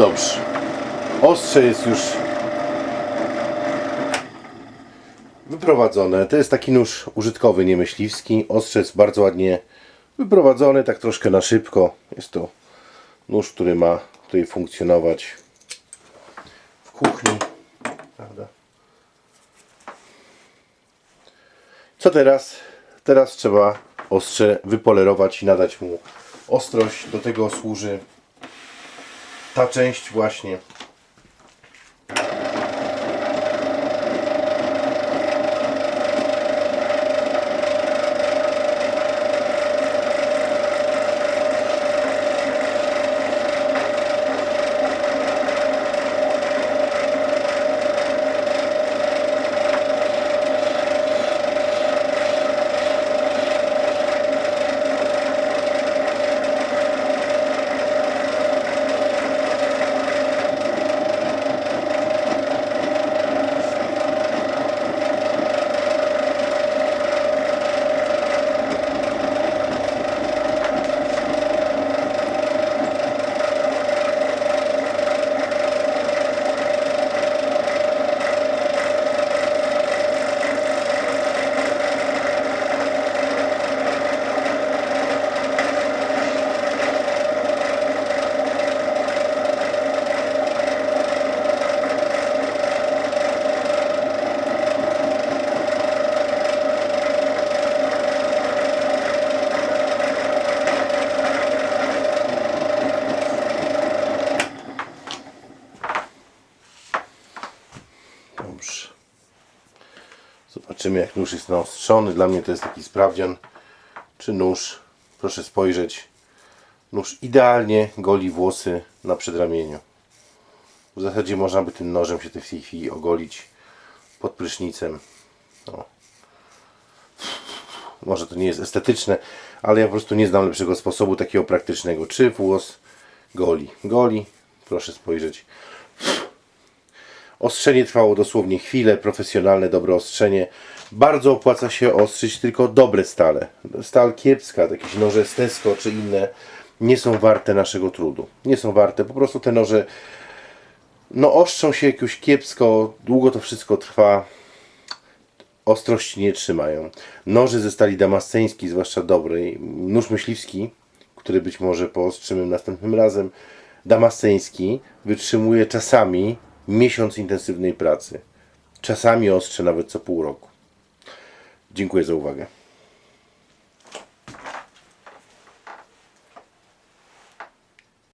Dobrze. Ostrze jest już wyprowadzone. To jest taki nóż użytkowy, nie myśliwski. Ostrze jest bardzo ładnie wyprowadzony, tak troszkę na szybko. Jest to nóż, który ma tutaj funkcjonować w kuchni. Prawda? Co teraz? Teraz trzeba ostrze wypolerować i nadać mu ostrość. Do tego służy ta część właśnie. Dobrze. Zobaczymy jak nóż jest naostrzony. Dla mnie to jest taki sprawdzian, czy nóż, proszę spojrzeć, nóż idealnie goli włosy na przedramieniu. W zasadzie można by tym nożem się w tej chwili ogolić pod prysznicem. O. Może to nie jest estetyczne, ale ja po prostu nie znam lepszego sposobu takiego praktycznego. Czy włos goli? Goli, proszę spojrzeć. Ostrzenie trwało dosłownie chwilę, profesjonalne, dobre ostrzenie. Bardzo opłaca się ostrzyć tylko dobre stale. Stal kiepska, jakieś noże z Tesco czy inne nie są warte naszego trudu. Nie są warte. Po prostu te noże no ostrzą się jakoś kiepsko, długo to wszystko trwa. Ostrości nie trzymają. Noże ze stali damasceńskiej, zwłaszcza dobrej, nóż myśliwski, który być może poostrzymy następnym razem, damasceński wytrzymuje czasami miesiąc intensywnej pracy. Czasami ostrze nawet co pół roku. Dziękuję za uwagę.